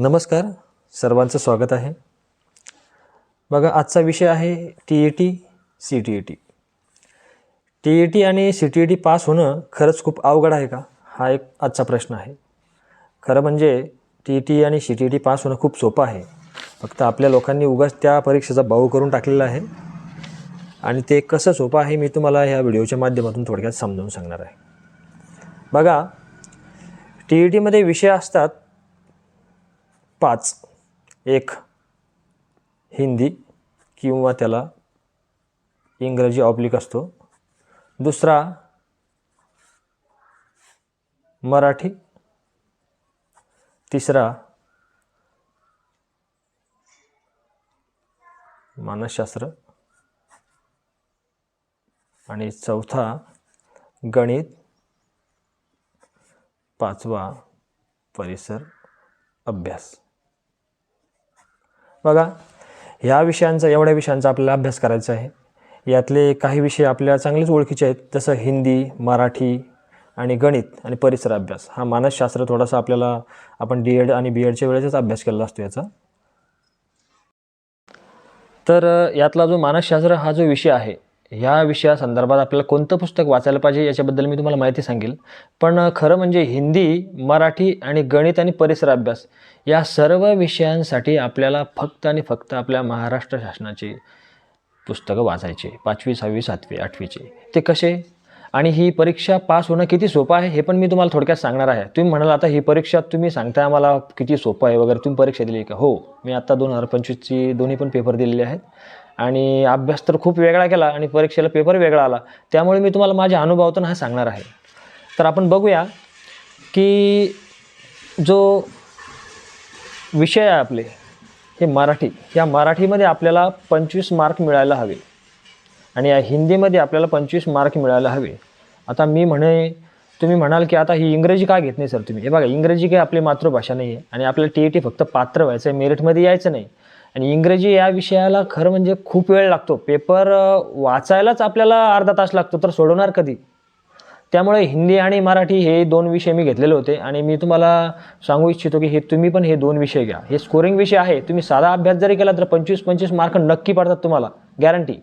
नमस्कार सर्वांचं स्वागत आहे. बघा आजचा विषय आहे T E T C T E T. T E T आणि C T E T pass होणं खरंच खूप अवघड आहे का? हा एक आजचा प्रश्न आहे. खरं म्हणजे टी ई टी आणि C T E T pass होणं खूप सोपं आहे. फक्त आपल्या लोकांनी उगाच त्या परीक्षेचा भाऊ करून टाकलेला आहे. आणि ते कसं सोपं आहे मी तुम्हाला ह्या व्हिडिओच्या माध्यमातून थोडक्यात समजावून सांगणार आहे. बघा टी ई टीमध्ये विषय असतात पाच. एक हिंदी किंवा त्याला इंग्रजी ऑब्लिक असतो. दुसरा मराठी. तिसरा मानसशास्त्र. आणि चौथा गणित. पाचवा परिसर अभ्यास. बघा ह्या विषयांचा एवढ्या विषयांचा आपल्याला अभ्यास करायचा आहे. यातले काही विषय आपल्या चांगलेच ओळखीचे आहेत जसं हिंदी मराठी आणि गणित आणि परिसर अभ्यास. हा मानसशास्त्र थोडासा आपल्याला आपण डी एड आणि बी एडच्या वेळेसच अभ्यास केलेला असतो याचा. तर यातला जो मानसशास्त्र हा जो विषय आहे ह्या विषयासंदर्भात आपल्याला कोणतं पुस्तक वाचायला पाहिजे याच्याबद्दल मी तुम्हाला माहिती सांगेल. पण खरं म्हणजे हिंदी मराठी आणि गणित आणि परिसर अभ्यास या सर्व विषयांसाठी आपल्याला फक्त आणि फक्त आपल्या महाराष्ट्र शासनाची पुस्तकं वाचायचे. पाचवी सहावी सातवी आठवीचे. ते कसे? आणि ही परीक्षा पास होणं किती सोपं आहे हे पण मी तुम्हाला थोडक्यात सांगणार आहे. तुम्ही म्हणाल आता ही परीक्षा तुम्ही सांगताय आम्हाला किती सोपं आहे वगैरे तुम्ही परीक्षा दिली का? हो मी आत्ता दोन हजार पंचवीसची दोन्ही पण पेपर दिलेले आहेत. आणि अभ्यास तर खूप वेगळा केला आणि परीक्षेला पेपर वेगळा आला. त्यामुळे मी तुम्हाला माझ्या अनुभवातून हा सांगणार आहे. तर आपण बघूया की जो विषय आहे आपले. हे मराठी. या मराठीमध्ये आपल्याला पंचवीस मार्क मिळायला हवे. आणि या हिंदीमध्ये आपल्याला पंचवीस मार्क मिळायला हवे. आता मी म्हणे तुम्ही म्हणाल की आता ही इंग्रजी का घेत नाही सर तुम्ही? हे बघा इंग्रजी काही आपली मातृभाषा नाही आहे आणि आपल्याला टी ई टी फक्त पात्र व्हायचं आहे मेरिटमध्ये यायचं नाही. आणि इंग्रजी या विषयाला खरं म्हणजे खूप वेळ लागतो. पेपर वाचायलाच आपल्याला अर्धा तास लागतो तर सोडवणार कधी? त्यामुळे हिंदी आणि मराठी हे दोन विषय मी घेतलेले होते आणि मी तुम्हाला सांगू इच्छितो की हे तुम्ही पण हे दोन विषय घ्या. हे स्कोरिंग विषय आहे. तुम्ही साधा अभ्यास जरी केला तर पंचवीस पंचवीस मार्क नक्की पडतात तुम्हाला. गॅरंटी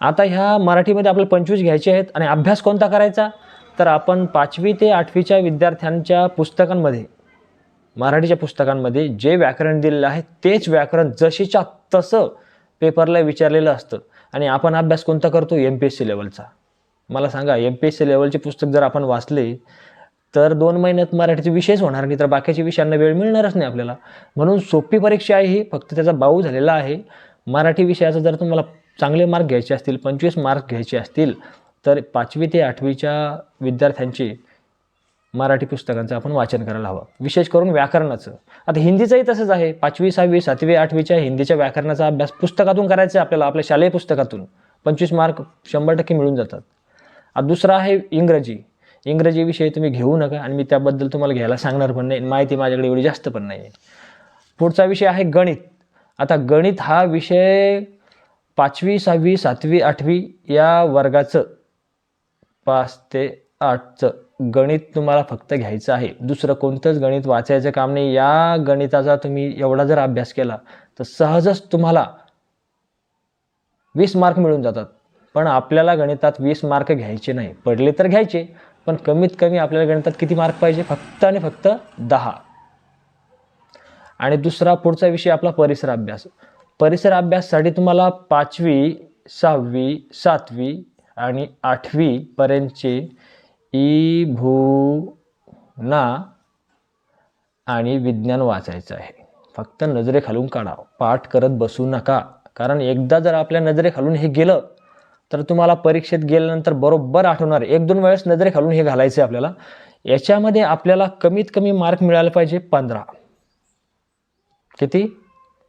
आता ह्या मराठीमध्ये आपल्याला पंचवीस घ्यायचे आहेत आणि अभ्यास कोणता करायचा? तर आपण पाचवी ते आठवीच्या विद्यार्थ्यांच्या पुस्तकांमध्ये मराठीच्या पुस्तकांमध्ये जे व्याकरण दिलेलं आहे तेच व्याकरण जशीच्या तसं पेपरला विचारलेलं असतं. आणि आपण अभ्यास कोणता करतो? एम पी एस सी लेवलचा मला सांगा एम पी एस सी लेवलचे पुस्तक जर आपण वाचले तर दोन महिन्यात मराठीचे विषयच होणार नाही तर बाकीच्या विषयांना वेळ मिळणारच नाही आपल्याला. म्हणून सोपी परीक्षा आहे ही फक्त त्याचा बाऊ झालेला आहे. मराठी विषयाचा जर तुम्हाला चांगले मार्क घ्यायचे असतील पंचवीस मार्क घ्यायचे असतील तर पाचवी ते आठवीच्या विद्यार्थ्यांचे मराठी पुस्तकांचं आपण वाचन करायला हवं. विशेष करून व्याकरणाचं. आता हिंदीचंही तसंच आहे. पाचवी सहावी सातवी आठवीच्या हिंदीच्या व्याकरणाचा अभ्यास पुस्तकातून करायचा आहे आपल्याला आपल्या शालेय पुस्तकातून. पंचवीस मार्क शंभर टक्के मिळून जातात. दुसरा आहे इंग्रजी. इंग्रजी विषय तुम्ही घेऊ नका आणि मी त्याबद्दल तुम्हाला घ्यायला सांगणार पण नाही. माहिती माझ्याकडे एवढी जास्त पण नाही आहे पुढचा विषय आहे गणित. आता गणित हा विषय पाचवी सहावी सातवी आठवी या वर्गाचं पाच ते आठचं गणित तुम्हाला फक्त घ्यायचं आहे. दुसरं कोणतंच गणित वाचायचं काम नाही. या गणिताचा तुम्ही एवढा जर अभ्यास केला तर सहजच तुम्हाला वीस मार्क मिळून जातात. पण आपल्याला गणितात वीस मार्क घ्यायचे नाही. पडले तर घ्यायचे पण कमीत कमी आपल्याला गणितात किती मार्क पाहिजे? फक्त आणि फक्त दहा. आणि दुसरा पुढचा विषय आपला परिसर अभ्यास. परिसर अभ्याससाठी तुम्हाला पाचवी सहावी सातवी आणि आठवीपर्यंतचे ई भू ना आणि विज्ञान वाचायचं आहे. फक्त नजरेखालून काढा. पाठ करत बसू नका. कारण एकदा जर आपल्या नजरेखालून हे गेलं तर तुम्हाला परीक्षेत गेल्यानंतर बरोबर आठवणार एक दोन वेळेस नजरे घालून हे घालायचं आपल्याला. याच्यामध्ये आपल्याला कमीत कमी मार्क मिळायला पाहिजे पंधरा. किती?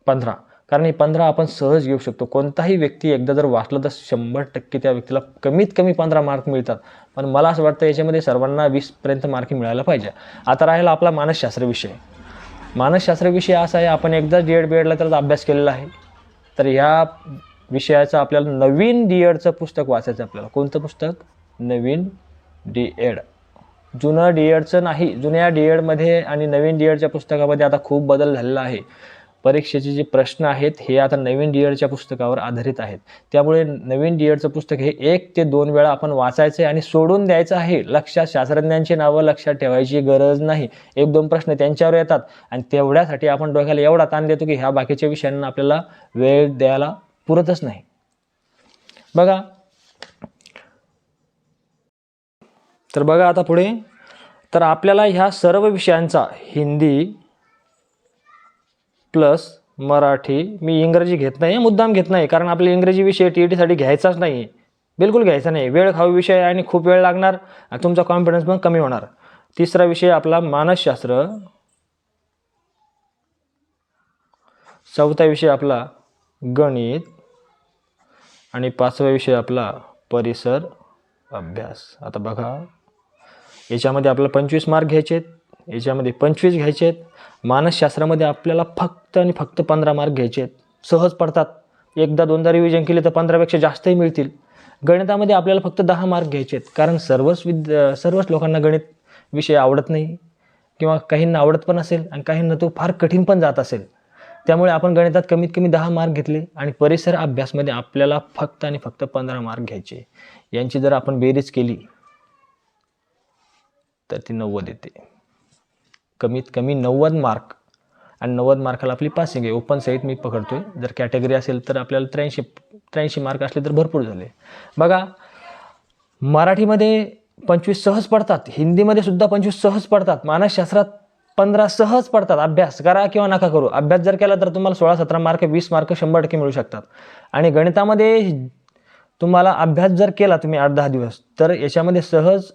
पंधरा. कारण हे पंधरा आपण सहज घेऊ शकतो. कोणताही व्यक्ती एकदा जर वाचलं तर शंभर टक्के त्या व्यक्तीला कमीत कमी पंधरा मार्क मिळतात. पण मला असं वाटतं याच्यामध्ये सर्वांना वीसपर्यंत मार्क मिळायला पाहिजे. आता राहिला आपला मानसशास्त्र विषय. मानसशास्त्र विषय असा आहे आपण एकदा डी एड बी एडला त्याचा अभ्यास केलेला आहे. तर ह्या विषयाचं आपल्याला नवीन डी एडचं पुस्तक वाचायचं आपल्याला. कोणतं पुस्तक? नवीन डी एड जुनं डी एडचं नाही जुन्या डी एडमध्ये आणि नवीन डी एडच्या पुस्तकामध्ये आता खूप बदल झालेला आहे. परीक्षेचे जे प्रश्न आहेत हे आता नवीन डी एडच्या पुस्तकावर आधारित आहेत. त्यामुळे नवीन डी एडचं पुस्तक हे एक ते दोन वेळा आपण वाचायचं आहे आणि सोडून द्यायचं आहे. लक्षात शास्त्रज्ञांची नावं लक्षात ठेवायची गरज नाही. एक दोन प्रश्न त्यांच्यावर येतात आणि तेवढ्यासाठी आपण डोक्याला एवढा ताण देतो की ह्या बाकीच्या विषयांना आपल्याला वेळ द्यायला पुरतच नाही. बघा. तर बघा आता पुढे. तर आपल्याला ह्या सर्व विषयांचा हिंदी प्लस मराठी मी इंग्रजी घेत नाही मुद्दाम घेत नाही कारण आपले इंग्रजी विषय टी ई टीसाठी घ्यायचाच नाही. बिलकुल घ्यायचा नाही. वेळ खाऊ विषय आणि खूप वेळ लागणार आणि तुमचा कॉन्फिडन्स पण कमी होणार. तिसरा विषय आपला मानसशास्त्र. चौथा विषय आपला गणित. आणि पाचवा विषय आपला परिसर अभ्यास. आता बघा याच्यामध्ये आपल्याला पंचवीस मार्क घ्यायचे आहेत याच्यामध्ये पंचवीस घ्यायचे आहेत मानसशास्त्रामध्ये आपल्याला फक्त आणि फक्त पंधरा मार्क घ्यायचे आहेत सहज पडतात. एकदा दोनदा रिव्हिजन केले तर पंधरापेक्षा जास्तही मिळतील. गणितामध्ये आपल्याला फक्त दहा मार्क घ्यायचे आहेत कारण सर्वच विद सर्वच लोकांना गणित विषय आवडत नाही. किंवा काहींना आवडत पण असेल आणि काहींना तो फार कठीण पण जात असेल. त्यामुळे आपण गणितात कमीत कमी दहा मार्क घेतले आणि परिसर अभ्यासमध्ये आपल्याला फक्त आणि फक्त पंधरा मार्क घ्यायचे. यांची जर आपण बेरीज केली तर ती नव्वद येते. कमीत कमी नव्वद मार्क आणि नव्वद मार्काला आपली पासिंग आहे. ओपन सहित मी पकडतोय. जर कॅटेगरी असेल तर आपल्याला त्र्याऐंशी त्र्याऐंशी मार्क असले तर भरपूर झाले. बघा मराठीमध्ये पंचवीस सहज पडतात. हिंदीमध्ये सुद्धा पंचवीस सहज पडतात. मानसशास्त्रात पंधरा सहज पडतात. अभ्यास करा किंवा नका करू. अभ्यास जर केला तर तुम्हाला सोळा सतरा मार्क वीस मार्क शंभर टक्के मिळू शकतात. आणि गणितामध्ये तुम्हाला अभ्यास जर केला तुम्ही आठ दहा दिवस तर याच्यामध्ये सहज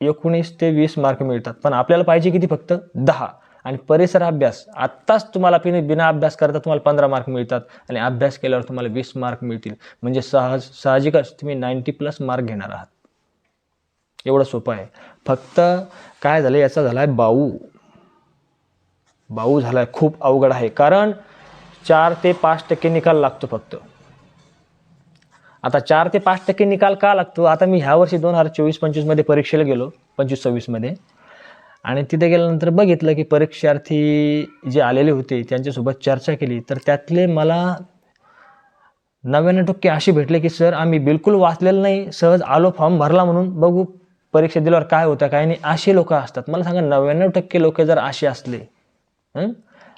एकोणीस ते वीस मार्क मिळतात. पण आपल्याला पाहिजे किती फक्त? दहा. आणि परिसर अभ्यास आत्ताच तुम्हाला पिणे बिना अभ्यास करता तुम्हाला पंधरा मार्क मिळतात. आणि अभ्यास केल्यावर तुम्हाला वीस मार्क मिळतील. म्हणजे सहज साहजिकच तुम्ही नाईंटी प्लस मार्क घेणार आहात. एवढं सोपं आहे. फक्त काय झालं? याचा झाला आहे बाऊ. बाऊ झाला आहे खूप अवघड आहे. कारण चार ते पाच टक्के निकाल लागतो फक्त. आता चार ते पाच टक्के निकाल का लागतो? आता मी ह्या वर्षी दोन हजार चोवीस पंचवीसमध्ये परीक्षेला गेलो पंचवीस सव्वीसमध्ये आणि तिथे गेल्यानंतर बघितलं की परीक्षार्थी जे आलेले होते त्यांच्यासोबत चर्चा केली. तर त्यातले मला नव्याण्णव टक्के असे भेटले की सर आम्ही बिलकुल वाचलेलं नाही. सहज आलो फॉर्म भरला म्हणून बघू परीक्षा दिल्यावर काय होतं काय नाही. असे लोक असतात. मला सांगा नव्याण्णव टक्के लोक जर असे असले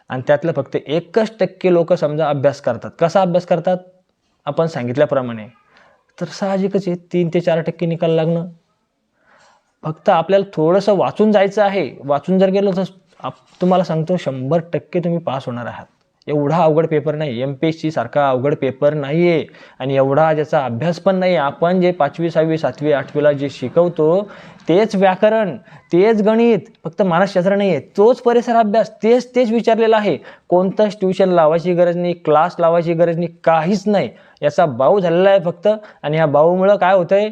आणि त्यातलं फक्त एकच टक्के लोक समजा अभ्यास करतात. कसा अभ्यास करतात? आपण सांगितल्याप्रमाणे. तर साहजिकच आहे तीन ते चार टक्के निकाल लागणं. फक्त आपल्याला थोडंसं वाचून जायचं आहे. वाचून जर गेलो तर आप- तुम्हाला सांगतो शंभर टक्के तुम्ही पास होणार आहात. एवढा अवघड पेपर नाही. एम पी एस सी सारखा अवघड पेपर नाही आहे आणि एवढा ज्याचा अभ्यास पण नाही आपण जे पाचवी सहावी सातवी आठवीला जे शिकवतो तेच व्याकरण तेच गणित फक्त मानसशास्त्र नाही आहे तोच परिसर अभ्यास तेच तेच विचारलेला आहे. कोणतंच ट्युशन लावायची गरज नाही क्लास लावायची गरज नाही काहीच नाही. याचा बाऊ झालेला आहे फक्त. आणि ह्या बाऊमुळं काय होतं आहे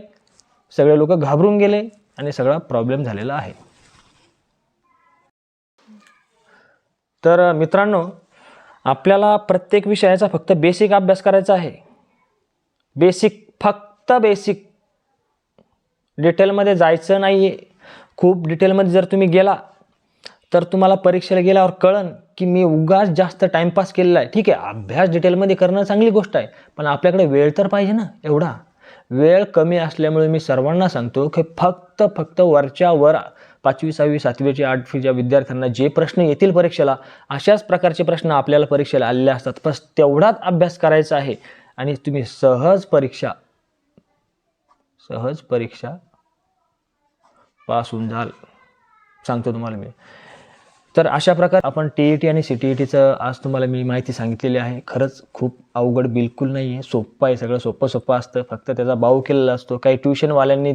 सगळे लोक घाबरून गेले आणि सगळा प्रॉब्लेम झालेला आहे. तर मित्रांनो आपल्याला प्रत्येक विषयाचा फक्त बेसिक अभ्यास करायचा आहे. बेसिक फक्त बेसिक डिटेलमध्ये जायचं नाही आहे खूप डिटेलमध्ये जर तुम्ही गेला तर तुम्हाला परीक्षेला गेल्यावर कळन की मी उगाच जास्त टाईमपास केलेला आहे. ठीक आहे अभ्यास डिटेलमध्ये करणं चांगली गोष्ट आहे पण आपल्याकडे वेळ तर पाहिजे ना एवढा. वेळ कमी असल्यामुळे मी सर्वांना सांगतो की फक्त फक्त वरच्या वर पाचवी सहावी सातवीची आठवीच्या विद्यार्थ्यांना जे प्रश्न येतील परीक्षेला अशाच प्रकारचे प्रश्न आपल्याला परीक्षेला आलेले असतात. बस तेवढाच अभ्यास करायचा आहे आणि तुम्ही सहज परीक्षा सहज परीक्षा पास होऊन जाल सांगतो तुम्हाला मी. तर अशा प्रकारे आपण टी ई टी आणि सी टी ई टीचं आज तुम्हाला मी माहिती सांगितलेली आहे. खरंच खूप अवघड बिलकुल नाही आहे सोप्पं आहे सगळं सोपं सोपं असतं. फक्त त्याचा बाऊ केलेला असतो. काही ट्युशनवाल्यांनी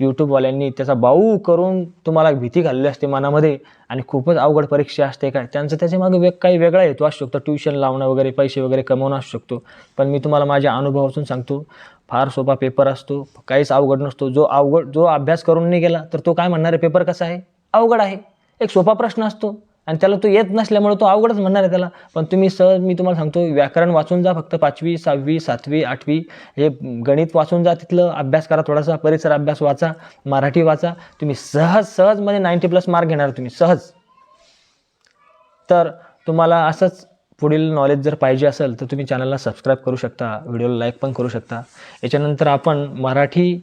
यूट्यूबवाल्यांनी त्याचा बाऊ करून तुम्हाला भीती घालली असते मनामध्ये आणि खूपच अवघड परीक्षा असते काय. त्यांचं त्याच्यामागे वेग काही वेगळा हेतू असू शकतो. ट्युशन लावणं वगैरे पैसे वगैरे कमवणं असू शकतो. पण मी तुम्हाला माझ्या अनुभवातून सांगतो फार सोपा पेपर असतो. काहीच अवघड नसतो. जो अवघड जो अभ्यास करून नाही गेला तर तो काय म्हणणार? आहे पेपर कसा आहे? अवघड आहे. एक सोपा प्रश्न असतो. आणि त्याला तो येत नसल्यामुळे तो अवघडच म्हणणार आहे त्याला. पण तुम्ही सहज मी तुम्हाला सांगतो व्याकरण वाचून जा फक्त पाचवी सहावी सातवी आठवी. हे गणित वाचून जा तिथलं अभ्यास करा थोडासा परिसर अभ्यास वाचा मराठी वाचा. तुम्ही सहज सहजमध्ये नाईंटी प्लस मार्क घेणार तुम्ही सहज. तर तुम्हाला असंच पुढील नॉलेज जर पाहिजे असेल तर तुम्ही चॅनलला सबस्क्राईब करू शकता व्हिडिओला लाईक पण करू शकता. याच्यानंतर आपण मराठी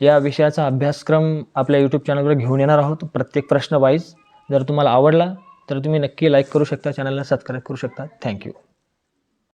या विषयाचा अभ्यासक्रम आपल्या यूट्यूब चॅनलवर घेऊन येणार आहोत प्रत्येक प्रश्न वाईज जर तुम्हाला आवडला तर तुम्ही नक्की लाईक करू शकता चॅनलला सबस्क्राईब करू शकता. थँक्यू